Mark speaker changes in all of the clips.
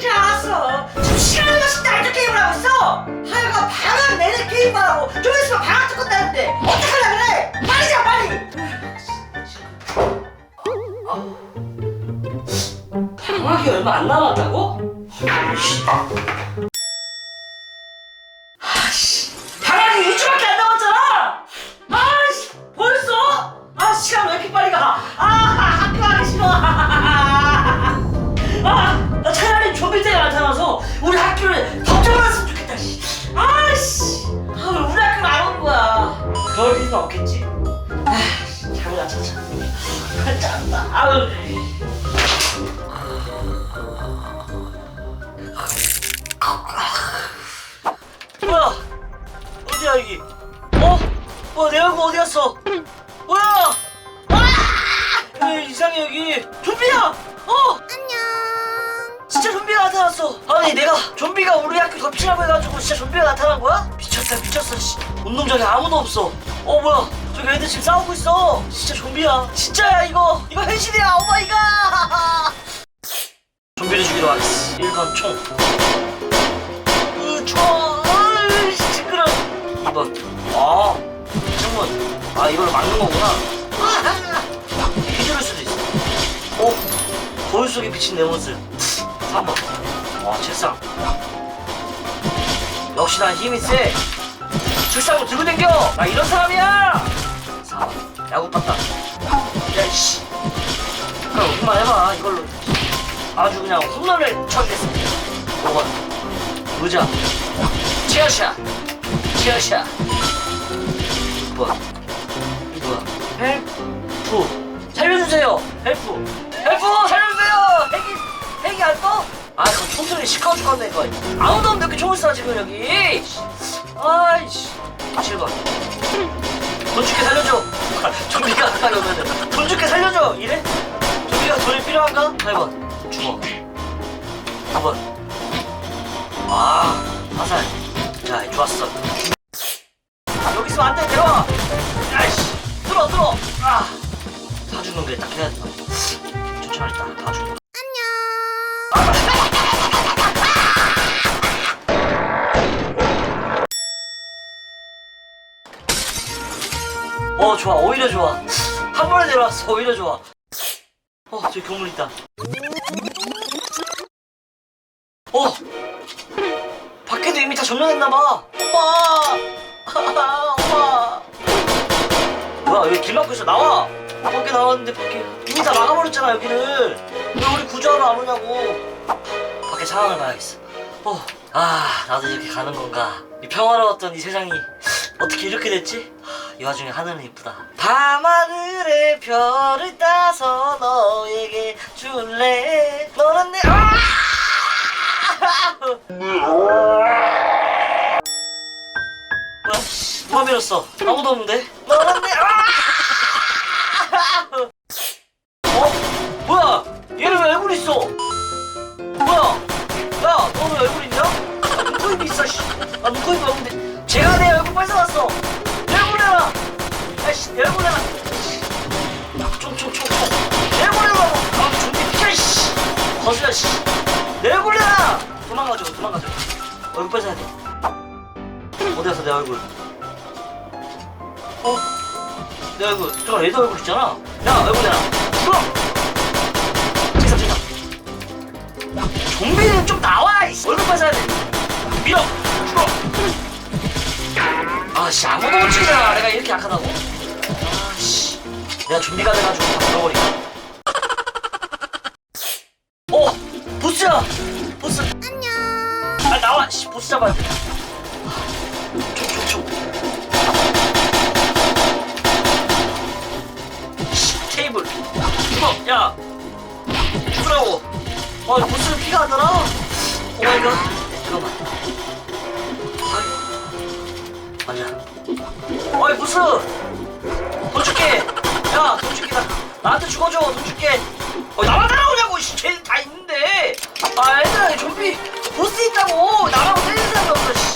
Speaker 1: 줄 알았어. 지금 시간을 마신 날도 게임을 하고 있어. 하여가 방학 내내 게임만 하고 좀 있으면 방학 끝나는데 어떡하려 그래? 빨리 자 빨리. 방학이 얼마 안 남았다고? 그럴 일은 없겠지. 아, 안 찾아. 아, 짠다. 아우. 뭐야? 어디야 여기? 어? 뭐야 내 얼굴 어디 갔어? 뭐야? 아! 왜 이상해 여기? 좀비야! 어? 진짜 좀비가 나타났어. 아니 내가 좀비가 우리 학교 덮치라고 해가지고 진짜 좀비가 나타난 거야? 미쳤다 미쳤어. 씨. 운동장에 아무도 없어. 어 뭐야? 저기 애들 지금 싸우고 있어. 진짜 좀비야. 진짜야 이거. 이거 현실이야. 오 마이 갓. 좀비를 죽이러 왔어. 1번 총. 으 총. 으 시끄러. 2번. 아 창문. 아 이걸로 막는 거구나. 아, 휘두를 수도 있어. 어? 거울 속에 비친 내 모습 3번 와 책상 역시 난 힘이 세 책상을 들고 댕겨! 나 이런 사람이야! 4번 야구 봤다. 야이씨. 그럼 그만 해봐 이걸로. 아주 그냥 홈런을 쳐주겠습니다. 5번 의자. 치어샷 치어샷 6번 이 뭐야 헬프. 살려주세요. 헬프. 헬프! 살려주세요! 핵이 핵이 안 떠? 아 그럼 총소리 시끄러 죽겠네 이거. 아무도 없는데 이렇게 총을 쏴 지금 여기? 아이씨 7번. 돈 줄게 살려줘. 좀비가 나가려면은. 돈 줄게 살려줘. 이래? 좀비가 돈이 필요한가? 8번. 주먹 9번. 아 화살. 자 좋았어. 여기 있으면 안 돼. 내려와. 아이씨. 들어 들어. 아 다 죽는 게딱 해야 돼 천천히 딱다 죽는 어 좋아. 오히려 좋아. 한 번에 내려왔어. 오히려 좋아. 어 저기 건물 있다. 어! 밖에도 이미 다 점령했나봐. 엄마 엄마 뭐야 여기 길 막고 있어 나와. 밖에 나왔는데 밖에 이미 다 막아버렸잖아 여기는 왜 우리 구조하러 안 오냐고. 밖에 상황을 봐야겠어. 어. 아 나도 이렇게 가는 건가. 이 평화로웠던 이 세상이 어떻게 이렇게 됐지? 하, 이 와중에 하늘은 이쁘다 밤하늘에 별을 따서 너에게 줄래 너는 내 아! 뭐야 누가 밀었어 아무도 없는데 너는 내 아! 어? 뭐야 얘는 왜 얼굴 있어 뭐야 야, 너 왜 얼굴 있냐? 아, 눈코입이 있어, 씨. 아, 눈코입이 없는데. 제가 내 얼굴 뺏어갔어. 씨, 내 얼굴 내놔. 총, 총, 총, 총. 내 얼굴 내놔. 아, 좀비 피해, 씨. 거슬려, 씨. 내 얼굴 내놔. 도망가죠, 도망가죠. 얼굴 뺏어야 돼. 어디 갔어, 내 얼굴? 어? 내 얼굴. 잠깐, 얘도 얼굴 있잖아. 야, 얼굴 내놔. 들어! 책상, 책상. 좀비는 좀 나와. 얼굴 뺏어야 돼 밀어 죽어 아씨 아무도 못 치잖아 내가 이렇게 약하다고 내가 좀비가 돼가지고 다 죽어버리고 어 보스야 보스 안녕 아 나와 씨 보스 잡아야 돼 총총총 씨 테이블 죽어 야 죽으라고 아, 보스는 피가 안 나나? 오마이갓. 잠깐만. 아이. 맞아. 어이, 보스! 돈 줄게! 야, 돈 줄게. 나, 나한테 죽어줘. 돈 줄게. 어, 나만 따라오냐고, 씨. 쟤다 있는데. 아, 얘들아, 이 좀비. 보스 있다고. 나라고 때리는 사람이 없어, 씨.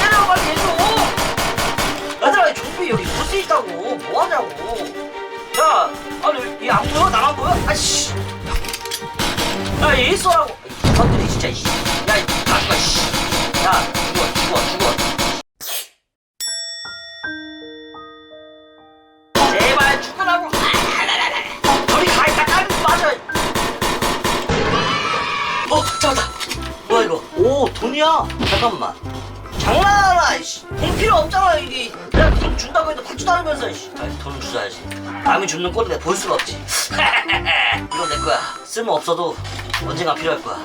Speaker 1: 때려, 빨리 해줘. 얘들아, 이 좀비 여기 보스 있다고 뭐 하냐고 야 아니 얘 안 보여 나만 보여 아씨 야 얘 있어라고 이것들이 진짜 이 돈이야. 잠깐만. 장난하나 이씨. 돈 필요 없잖아 이게. 내가 돈 준다고 해도 받지도 않으면서 이씨. 아, 돈 주어야지. 남이 줍는 꼴을 내가 볼 수가 없지. 이건 내 거야. 쓸모 없어도 언젠가 필요할 거야.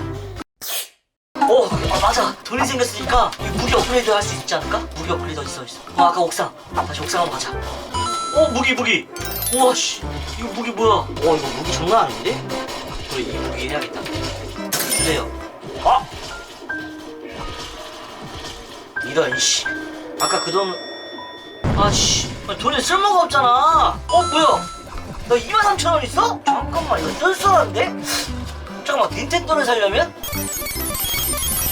Speaker 1: 오 아, 맞아. 돈이 생겼으니까 이 무기 업그레이드 할 수 있지 않을까? 무기 업그레이드 어딨어 어딨어? 어 아까 옥상. 다시 옥상으로 가자. 어 무기 무기. 우와 씨. 이거 무기 뭐야? 어 이거 무기 장난 아닌데? 그래 이 무기 해야겠다. 주세요. 아 이런 씨 아까 그 돈 아씨 돈이 쓸모가 없잖아 어 뭐야 나 2만 3천 원 있어? 잠깐만 이거 뜬소리인데? 잠깐만 닌텐도를 살려면?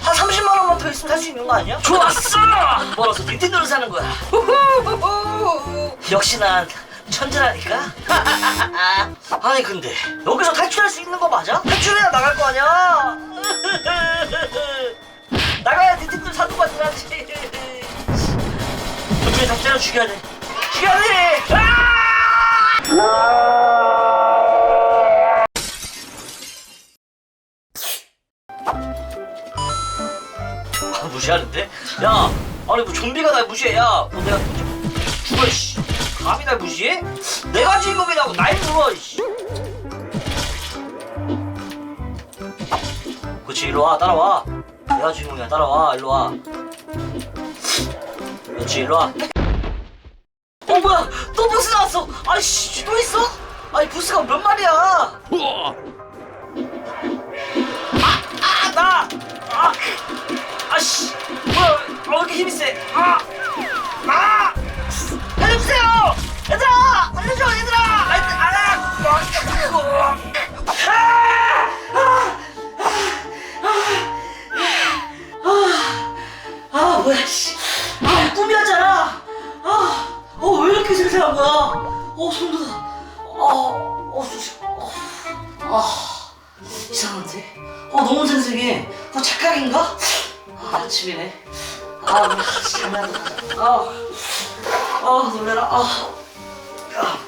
Speaker 1: 한 30만 원만 더 있으면 살 수 있는 거 아니야? 좋았어! 벌어서 닌텐도를 사는 거야 역시 난 천재라니까? 아니 근데 여기서 탈출할 수 있는 거 맞아? 탈출해야 나갈 거 아니야? 저쪽에 잡자를 죽여야 돼 죽여야 돼! 아! 아, 무시하는데? 야, 아니 뭐 좀비가 날 무시해? 야, 뭐 내가 죽어 씨. 감히 날 무시해? 내가 주인공이라고 날 물어 씨. 그렇지 일로 와 따라와. 내가 주인공이야 따라와 일로 와. 그렇지 일로 와. 어 뭐야 또 보스 나왔어. 아이씨 또 있어? 아니 보스가 몇 마리야? 아, 나! 아! 아씨! 뭐야, 왜 이렇게 힘이 세? 아! 아! 거야? 어, 손 돋아. 아, 어, 저, 어, 아. 이상한데? 어 너무 생생해. 어 착각인가? 아, 아침이네. 아 장난하다. 아, 아 놀래라. 아, 아.